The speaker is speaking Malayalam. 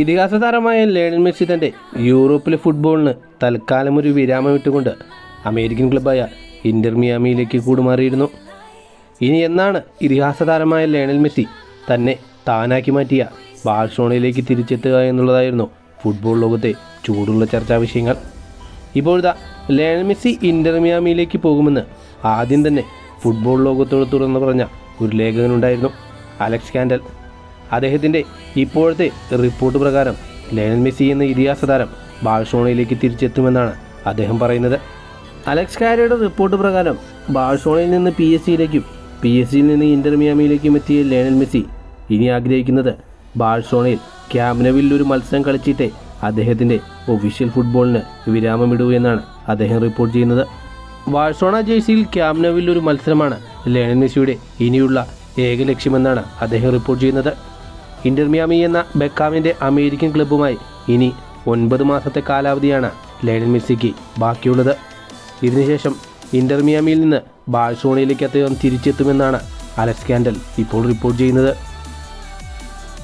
ഇതിഹാസ താരമായ ലേണൽ മെസ്സി തന്റെ യൂറോപ്പിലെ ഫുട്ബോളിന് തൽക്കാലം ഒരു വിരാമം ഇട്ടുകൊണ്ട് അമേരിക്കൻ ക്ലബായ ഇന്റർമിയാമിയിലേക്ക് കൂടുമാറിയിരുന്നു. ഇനി എന്നാണ് ഇതിഹാസ താരമായ ലേണൽ മെസ്സി തന്നെ താനാക്കി മാറ്റിയ ബാഴ്സോണയിലേക്ക് തിരിച്ചെത്തുക എന്നുള്ളതായിരുന്നു ഫുട്ബോൾ ലോകത്തെ ചൂടുള്ള ചർച്ചാ വിഷയങ്ങൾ. ഇപ്പോഴത്തെ ലേണൽ മെസ്സി ഇന്റർമിയാമിയിലേക്ക് പോകുമെന്ന് ആദ്യം തന്നെ ഫുട്ബോൾ ലോകത്തോട് തുറന്നു പറഞ്ഞ ഒരു ലേഖകനുണ്ടായിരുന്നു. Alex Candal. അദ്ദേഹത്തിന്റെ ഇപ്പോഴത്തെ റിപ്പോർട്ട് പ്രകാരം ലയനൽ മെസ്സി എന്ന ഇതിഹാസ താരം ബാഴ്സോണയിലേക്ക് തിരിച്ചെത്തുമെന്നാണ് അദ്ദേഹം പറയുന്നത്. അലക്സ് കാരയുടെ റിപ്പോർട്ട് പ്രകാരം ബാഴ്സോണയിൽ നിന്ന് പി എസ് സിയിലേക്കും പി എസ് സിയിൽ നിന്ന് ഇന്റർ മിയാമിയിലേക്കും എത്തിയ ലയണൽ മെസ്സി ഇനി ആഗ്രഹിക്കുന്നത് ബാഴ്സോണയിൽ ക്യാമ്നവിൽ ഒരു മത്സരം കളിച്ചിട്ടേ അദ്ദേഹത്തിന്റെ ഒഫീഷ്യൽ ഫുട്ബോളിന് വിരാമമിടൂ എന്നാണ് അദ്ദേഹം റിപ്പോർട്ട് ചെയ്യുന്നത്. ബാഴ്സോണ ജേഴ്സിയിൽ ക്യാമ്നവിൽ ഒരു മത്സരമാണ് ലയണൽ മെസ്സിയുടെ ഇനിയുള്ള ഏക ലക്ഷ്യമെന്നാണ് അദ്ദേഹം റിപ്പോർട്ട് ചെയ്യുന്നത്. ഇന്റർ മിയാമി എന്ന ബെക്കാമിന്റെ അമേരിക്കൻ ക്ലബ്ബുമായി ഇനി ഒൻപത് മാസത്തെ കാലാവധിയാണ് ലയണൽ മെസ്സിക്ക് ബാക്കിയുള്ളത്. ഇതിനുശേഷം ഇന്റർ മിയാമിയിൽ നിന്ന് ബാഴ്സോണയിലേക്ക് അദ്ദേഹം തിരിച്ചെത്തുമെന്നാണ് അലക്സ് കാൻഡൽ ഇപ്പോൾ റിപ്പോർട്ട് ചെയ്യുന്നത്.